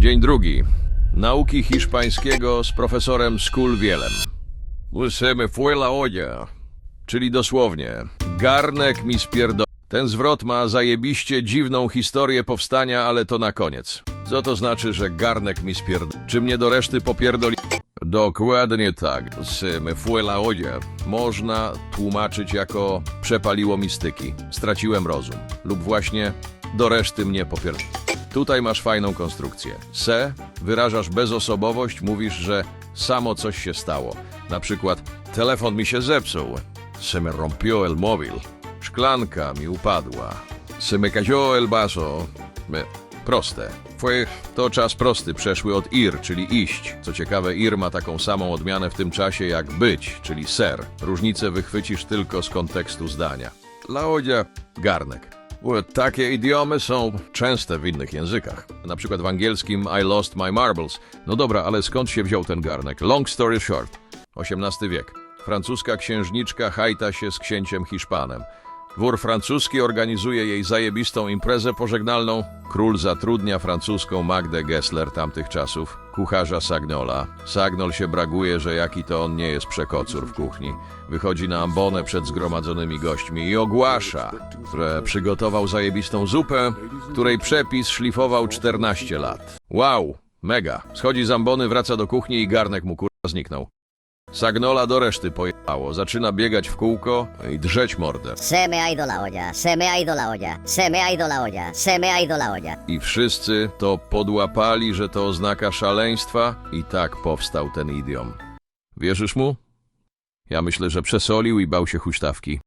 Dzień drugi. Nauki hiszpańskiego z profesorem Skulwielem. Łysemy fuela odia. Czyli dosłownie, garnek mi spierdo... Ten zwrot ma zajebiście dziwną historię powstania, ale to na koniec. Co to znaczy, że garnek mi spierd... Czy mnie do reszty popierdoli... Dokładnie tak. Łysemy fuela odia. Można tłumaczyć jako przepaliło mi styki. Straciłem rozum. Lub właśnie do reszty mnie popierd... Tutaj masz fajną konstrukcję. Se, wyrażasz bezosobowość, mówisz, że samo coś się stało. Na przykład, telefon mi się zepsuł. Se me rompió el móvil. Szklanka mi upadła. Se me cayó el vaso. Me... Proste. Fue to czas prosty, przeszły od ir, czyli iść. Co ciekawe, ir ma taką samą odmianę w tym czasie jak być, czyli ser. Różnicę wychwycisz tylko z kontekstu zdania. Laodia, garnek. Takie idiomy są częste w innych językach. Na przykład w angielskim I lost my marbles. No dobra, ale skąd się wziął ten garnek? Long story short. XVIII wiek. Francuska księżniczka hajta się z księciem Hiszpanem. Wór francuski organizuje jej zajebistą imprezę pożegnalną. Król zatrudnia francuską Magdę Gessler tamtych czasów, kucharza Sagnola. Sagnol się braguje, że jaki to on nie jest przekocur w kuchni. Wychodzi na ambonę przed zgromadzonymi gośćmi i ogłasza, że przygotował zajebistą zupę, której przepis szlifował 14 lat. Wow, mega. Schodzi z ambony, wraca do kuchni i garnek mu kurwa zniknął. Sagnola do reszty pojechało, zaczyna biegać w kółko i drzeć mordę. Se me ha ido la olla, se me ha ido la olla, se me ha ido la olla, se me ha ido la olla. I wszyscy to podłapali, że to oznaka szaleństwa i tak powstał ten idiom. Wierzysz mu? Ja myślę, że przesolił i bał się huśtawki.